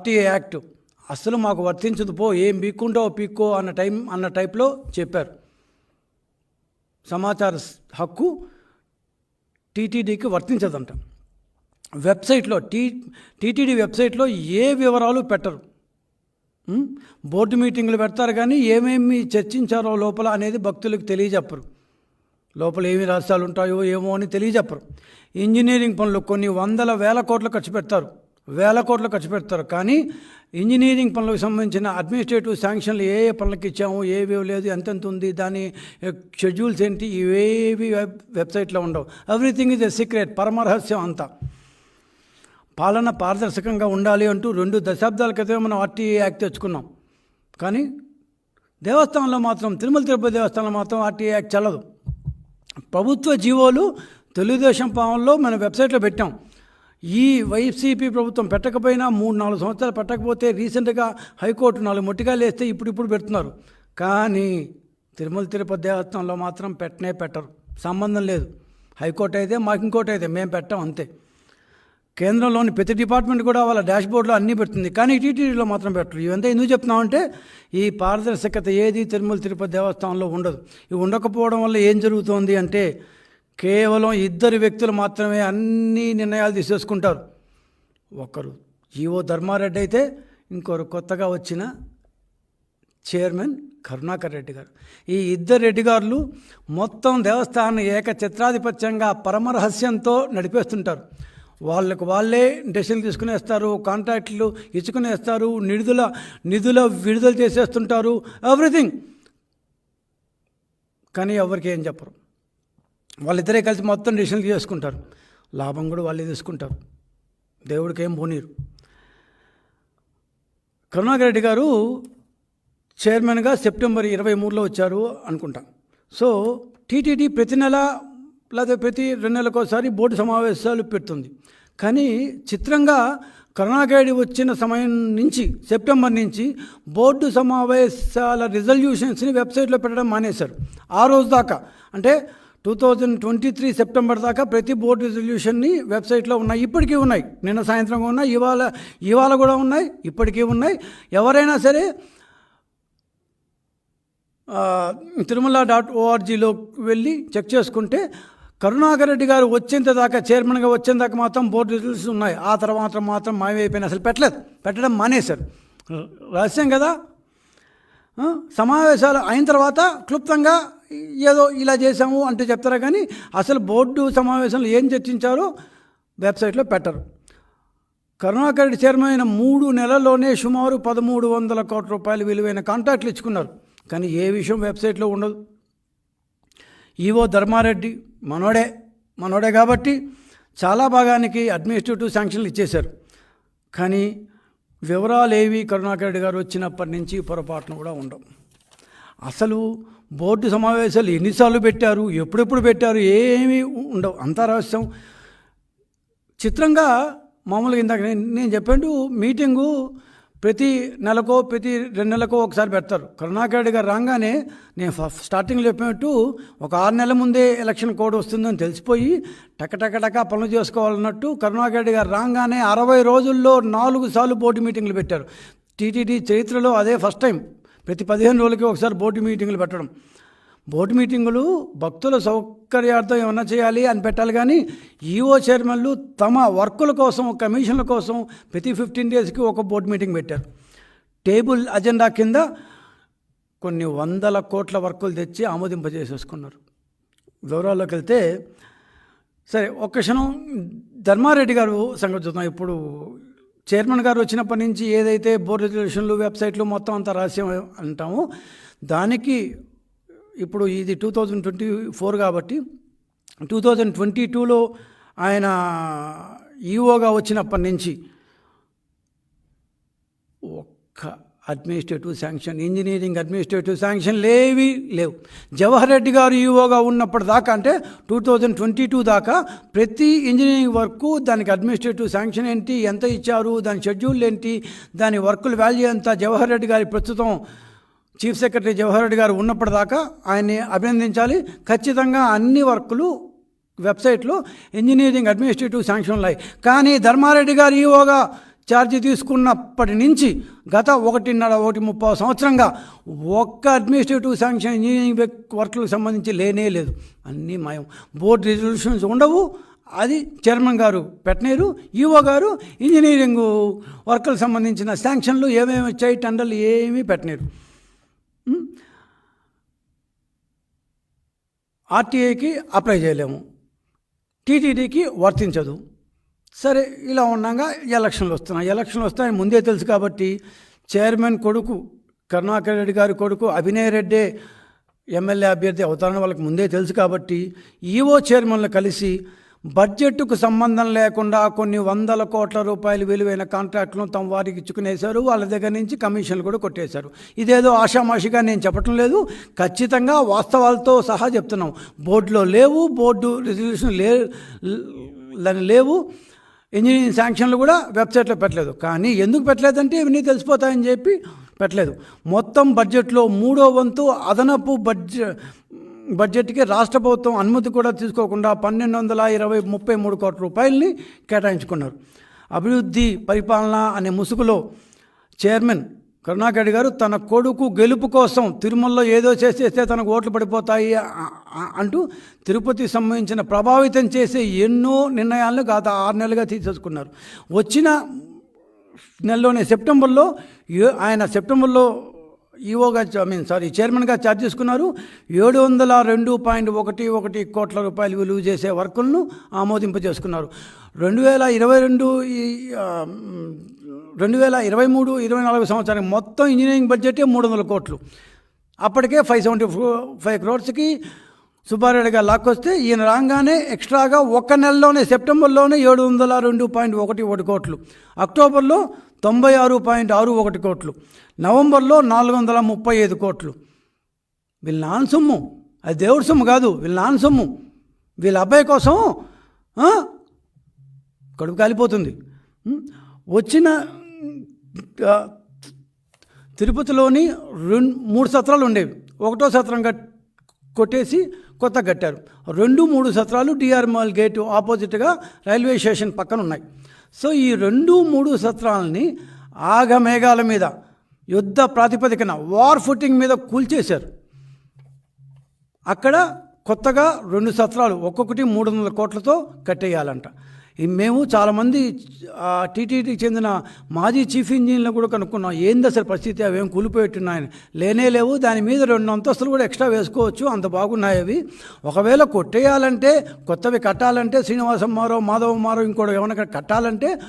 RTA act. అసలు మాకు వర్తించదు. పో ఏం పీక్కుంటావో పీక్కో అన్న టైం అన్న టైప్లో చెప్పారు. సమాచార హక్కు టీటీడీకి వర్తించదంట. వెబ్సైట్లో టీ టీటీడీ వెబ్సైట్లో ఏ వివరాలు పెట్టరు. బోర్డు మీటింగ్లు పెడతారు కానీ ఏమేమి చర్చించారో లోపల అనేది భక్తులకు తెలియజెప్పరు. లోపల ఏమి రహస్యాలు ఉంటాయో ఏమో అని తెలియజెప్పరు. ఇంజనీరింగ్ పనులు కొన్ని వందల వేల కోట్లు ఖర్చు పెడతారు. వేల కోట్లు ఖర్చు పెడతారు. కానీ ఇంజనీరింగ్ పనులకు సంబంధించిన అడ్మినిస్ట్రేటివ్ శాంక్షన్లు ఏ ఏ పనులకు ఇచ్చాము ఏవి లేదు ఎంతెంత ఉంది దాని షెడ్యూల్స్ ఏంటి ఇవేవి వెబ్ వెబ్సైట్లో ఉండవు. ఎవ్రీథింగ్ ఇస్ ఎ సీక్రెట్ పరమరహస్యం అంతా. పాలన పారదర్శకంగా ఉండాలి అంటూ రెండు దశాబ్దాల క్రితమే మనం ఆర్టీఏ యాక్ట్ తెచ్చుకున్నాం. కానీ దేవస్థానంలో మాత్రం తిరుమల తిరుపతి దేవస్థానంలో మాత్రం ఆర్టీఏ యాక్ట్ చల్లదు. ప్రభుత్వ జీవోలు తెలుగుదేశం పాలనలో మన వెబ్సైట్లో పెట్టాం. ఈ వైసీపీ ప్రభుత్వం పెట్టకపోయినా మూడు నాలుగు సంవత్సరాలు పెట్టకపోతే రీసెంట్గా హైకోర్టు నాలుగు మొట్టికాయలు వేస్తే ఇప్పుడు ఇప్పుడు పెడుతున్నారు. కానీ తిరుమల తిరుపతి దేవస్థానంలో మాత్రం పెట్టనే పెట్టరు. సంబంధం లేదు. హైకోర్టు అయితే మాకు ఇంకోటి అయితే మేము పెట్టాం అంతే. కేంద్రంలోని ప్రతి డిపార్ట్మెంట్ కూడా వాళ్ళ డాష్బోర్డ్లో అన్నీ పెడుతుంది. కానీ టీటీడీలో మాత్రం పెట్టరు. ఇవంతా ఎందుకు చెప్తున్నామంటే ఈ పారదర్శకత ఏది తిరుమల తిరుపతి దేవస్థానంలో ఉండదు. ఇవి ఉండకపోవడం వల్ల ఏం జరుగుతోంది అంటే కేవలం ఇద్దరు వ్యక్తులు మాత్రమే అన్ని నిర్ణయాలు తీసేసుకుంటారు. ఒకరు జీవో ధర్మారెడ్డి అయితే ఇంకొకరు కొత్తగా వచ్చిన చైర్మన్ కరుణాకర్ రెడ్డి గారు. ఈ ఇద్దరు రెడ్డి గారులు మొత్తం దేవస్థానం ఏక చిత్రాధిపత్యంగా పరమరహస్యంతో నడిపేస్తుంటారు. వాళ్ళకు వాళ్ళే డెసిషన్లు తీసుకునేస్తారు కాంట్రాక్టులు ఇచ్చుకునేస్తారు నిధుల నిధుల విడుదల చేసేస్తుంటారు ఎవ్రీథింగ్. కానీ ఎవరికి ఏం చెప్పరు. వాళ్ళిద్దరే కలిసి మొత్తం డిసిషన్లు చేసుకుంటారు. లాభం కూడా వాళ్ళే తీసుకుంటారు. దేవుడికి ఏం పోనీరు. కరుణాకర్ రెడ్డి గారు చైర్మన్గా సెప్టెంబర్ ఇరవై మూడులో వచ్చారు అనుకుంటా. సో టీటీడీ ప్రతి నెల లేదా ప్రతి రెండు నెలలకోసారి బోర్డు సమావేశాలు పెడుతుంది. కానీ చిత్రంగా కరుణాకరెడ్డి వచ్చిన సమయం నుంచి సెప్టెంబర్ నుంచి బోర్డు సమావేశాల రిజల్యూషన్స్ని వెబ్సైట్లో పెట్టడం మానేశారు. ఆ రోజు దాకా. అంటే two thousand twenty three September దాకా ప్రతి బోర్డు రిజల్యూషన్ని వెబ్సైట్లో ఉన్నాయి. ఇప్పటికీ ఉన్నాయి. నిన్న సాయంత్రం ఉన్నాయి. ఇవాళ ఇవాళ కూడా ఉన్నాయి. ఇప్పటికీ ఉన్నాయి. ఎవరైనా సరే తిరుమల డాట్ ఓఆర్జీలో వెళ్ళి చెక్ చేసుకుంటే కరుణాకర్ రెడ్డి గారు వచ్చేంత దాకా చైర్మన్గా వచ్చేంత దాకా మాత్రం బోర్డు రిజల్ట్స్ ఉన్నాయి. ఆ తర్వాత మాత్రం మాయమైపోయిన అసలు పెట్టలేదు. పెట్టడం మానేశారు. రహస్యం కదా? సమావేశాలు అయిన తర్వాత క్లుప్తంగా ఏదో ఇలా చేశాము అంటే చెప్తారా? కానీ అసలు బోర్డు సమావేశంలో ఏం చర్చించారో వెబ్సైట్లో పెట్టరు. కరుణాకర్ రెడ్డి చైర్మన్ అయిన మూడు నెలల్లోనే సుమారు పదమూడు వందల కోట్ల రూపాయలు విలువైన కాంట్రాక్ట్లు ఇచ్చుకున్నారు. కానీ ఏ విషయం వెబ్సైట్లో ఉండదు. ఈవో ధర్మారెడ్డి మనోడే మనోడే కాబట్టి చాలా భాగానికి అడ్మినిస్ట్రేటివ్ శాంక్షన్లు ఇచ్చేశారు. కానీ వివరాలు ఏవి కరుణాకర్ రెడ్డి గారు వచ్చినప్పటి నుంచి పొరపాటును కూడా ఉండవు. అసలు బోర్డు సమావేశాలు ఎన్నిసార్లు పెట్టారు ఎప్పుడెప్పుడు పెట్టారు ఏమీ ఉండవు. అంతా రహస్యం. చిత్రంగా మామూలుగా ఇందాక నేను చెప్పాను మీటింగు ప్రతి నెలకో ప్రతి రెండు నెలకో ఒకసారి పెడతారు. కరుణాకరెడ్డి గారు రాగానే నేను ఫ- స్టార్టింగ్లో చెప్పినట్టు ఒక ఆరు నెలల ముందే ఎలక్షన్ కోడ్ వస్తుందని తెలిసిపోయి టకటకటక పనులు చేసుకోవాలన్నట్టు కరుణాకరెడ్డి గారు రాగానే అరవై రోజుల్లో నాలుగు సార్లు బోర్డు మీటింగ్లు పెట్టారు. టీటీడీ చరిత్రలో అదే ఫస్ట్ టైం. ప్రతి పదిహేను రోజులకి ఒకసారి బోర్డు మీటింగులు పెట్టడం. బోర్డు మీటింగులు భక్తుల సౌకర్యార్థం ఏమన్నా చేయాలి అని పెట్టాలి కానీ ఈఓ చైర్మన్లు తమ వర్కుల కోసం కమిషన్ల కోసం ప్రతి ఫిఫ్టీన్ డేస్కి ఒక బోర్డు మీటింగ్ పెట్టారు. టేబుల్ అజెండా కింద కొన్ని వందల కోట్ల వర్కులు తెచ్చి ఆమోదింపజేసేసుకున్నారు. వివరాల్లోకి వెళ్తే సరే ఒక్క క్షణం ధర్మారెడ్డి గారు సంగతి చూద్దాం ఇప్పుడు చైర్మన్ గారు వచ్చినప్పటి నుంచి ఏదైతే బోర్డు రెజల్యూషన్లు వెబ్సైట్లు మొత్తం అంతా రహస్యం అంటామో దానికి ఇప్పుడు ఇది టూ థౌజండ్ ట్వంటీ ఫోర్ కాబట్టి టూ థౌజండ్ ట్వంటీ టూలో ఆయన ఈఓగా వచ్చినప్పటి నుంచి ఒక్క administrative sanction engineering administrative sanction లేవి లేవు. జవహర్ రెడ్డి గారు ఈఓగా ఉన్నప్పటి దాకా అంటే టూ థౌజండ్ ట్వంటీ టూ దాకా ప్రతి ఇంజనీరింగ్ వర్క్ దానికి అడ్మినిస్ట్రేటివ్ శాంక్షన్ ఏంటి ఎంత ఇచ్చారు దాని షెడ్యూల్ ఏంటి దాని వర్కుల వాల్యూ ఎంత జవహర్ రెడ్డి గారి ప్రస్తుతం చీఫ్ సెక్రటరీ జవహర్ రెడ్డి గారు ఉన్నప్పటిదాకా ఆయన్ని అభినందించాలి. ఖచ్చితంగా అన్ని వర్కులు వెబ్సైట్లో ఇంజనీరింగ్ అడ్మినిస్ట్రేటివ్ శాంక్షన్ ఉన్నాయి. కానీ ధర్మారెడ్డి గారు ఈఓగా ఛార్జ్ తీసుకున్నప్పటి నుంచి గత ఒకటిన్నర ఒకటి ముప్పై సంవత్సరంగా ఒక్క అడ్మినిస్ట్రేటివ్ శాంక్షన్ ఇంజనీరింగ్ వర్క్లకు సంబంధించి లేనే లేదు. అన్నీ మాయం. బోర్డు రిజల్యూషన్స్ ఉండవు. అది చైర్మన్ గారు పెట్టనేరు ఈఓ గారు ఇంజనీరింగ్ వర్క్లకు సంబంధించిన శాంక్షన్లు ఏమేమి వచ్చాయి టెండర్లు ఏమీ పెట్టనేరు ఆర్టీఐకి అప్లై చేయలేము. టీటీడీకి వర్తించదు. సరే ఇలా ఉండగా ఎలక్షన్లు వస్తున్నాయి. ఎలక్షన్లు వస్తాయని ముందే తెలుసు కాబట్టి చైర్మన్ కొడుకు కరుణాకర్ రెడ్డి గారి కొడుకు అభినయ్ రెడ్డే ఎమ్మెల్యే అభ్యర్థి అవుతారని వాళ్ళకి ముందే తెలుసు కాబట్టి ఈఓ చైర్మన్లు కలిసి బడ్జెట్కు సంబంధం లేకుండా కొన్ని వందల కోట్ల రూపాయలు విలువైన కాంట్రాక్టులను తమ వారికి ఇచ్చుకునేశారు. వాళ్ళ దగ్గర నుంచి కమిషన్లు కూడా కొట్టేశారు. ఇదేదో ఆషామాషిగా నేను చెప్పటం లేదు. ఖచ్చితంగా వాస్తవాలతో సహా చెప్తున్నాం. బోర్డులో లేవు బోర్డు రిజల్యూషన్ లే లేవు. ఇంజనీరింగ్ శాంక్షన్లు కూడా వెబ్సైట్లో పెట్టలేదు. కానీ ఎందుకు పెట్టలేదంటే ఇవన్నీ తెలిసిపోతాయని చెప్పి పెట్టలేదు. మొత్తం బడ్జెట్లో మూడో వంతు అదనపు బడ్జెట్ బడ్జెట్కి రాష్ట్ర ప్రభుత్వం అనుమతి కూడా తీసుకోకుండా పన్నెండు వందల ఇరవై ముప్పై మూడు కోట్ల రూపాయలని కేటాయించుకున్నారు. అభివృద్ధి పరిపాలన అనే ముసుగులో చైర్మన్ కరుణాకర్ గారు తన కొడుకు గెలుపు కోసం తిరుమలలో ఏదో చేసేస్తే తనకు ఓట్లు పడిపోతాయి అంటూ తిరుపతి సంబంధించిన ప్రభావితం చేసే ఎన్నో నిర్ణయాలను గత ఆరు నెలలుగా తీసేసుకున్నారు. వచ్చిన నెలలోనే సెప్టెంబర్లో ఆయన సెప్టెంబర్లో ఈఓగా ఐ మీన్ సారీ చైర్మన్గా ఛార్జ్ చేసుకున్నారు. ఏడు వందల రెండు పాయింట్ ఒకటి ఒకటి కోట్ల రూపాయలు విలువ చేసే వర్కులను ఆమోదింపజేసుకున్నారు. రెండు వేల ఇరవై రెండు రెండు వేల ఇరవై మూడు ఇరవై నాలుగు సంవత్సరానికి మొత్తం ఇంజనీరింగ్ బడ్జెటే మూడు వందల కోట్లు. అప్పటికే ఫైవ్ సెవెంటీ ఫైవ్ క్రోర్స్కి సుబ్బారెడ్డి గారు లాక్కొస్తే ఈయన రాగానే ఎక్స్ట్రాగా ఒక నెలలోనే సెప్టెంబర్లోనే ఏడు వందల రెండు పాయింట్ ఒకటి ఒకటి కోట్లు. అక్టోబర్లో తొంభై ఆరు పాయింట్ ఆరు ఒకటి కోట్లు. నవంబర్లో నాలుగు వందల ముప్పై ఐదు కోట్లు. వీళ్ళ నాన్న సొమ్ము. అది దేవుడి సొమ్ము కాదు వీళ్ళ నాన్న సొమ్ము. వీళ్ళ అబ్బాయి కోసం కడుపు కాలిపోతుంది. వచ్చిన తిరుపతిలోని రెండు మూడు సత్రాలు ఉండేవి. ఒకటో సత్రం కట్ కొట్టేసి కొత్త కట్టారు. రెండు మూడు సత్రాలు డిఆర్ మాల్ గేట్ ఆపోజిట్గా రైల్వే స్టేషన్ పక్కన ఉన్నాయి సో ఈ రెండు మూడు సత్రాలని ఆగమేఘాల మీద యుద్ధ ప్రాతిపదికన వార్ ఫుటింగ్ మీద కూల్చేశారు. అక్కడ కొత్తగా రెండు సత్రాలు ఒక్కొక్కటి మూడు వందల కోట్లతో కట్టేయాలంట. మేము చాలామంది టీటీడీకి చెందిన మాజీ చీఫ్ ఇంజనీర్లు కూడా కనుక్కున్నాం. ఏంది అసలు పరిస్థితి? అవేం కూలిపోయిట్టున్నాయని. లేనే లేవు దాని మీద రెండు అంతస్తులు కూడా ఎక్స్ట్రా వేసుకోవచ్చు అంత బాగున్నాయి అవి. ఒకవేళ కొట్టేయాలంటే కొత్తవి కట్టాలంటే శ్రీనివాసం మారో మాధవ మాధవమ్మారో ఇంకోటి ఏమైనా కట్టాలంటే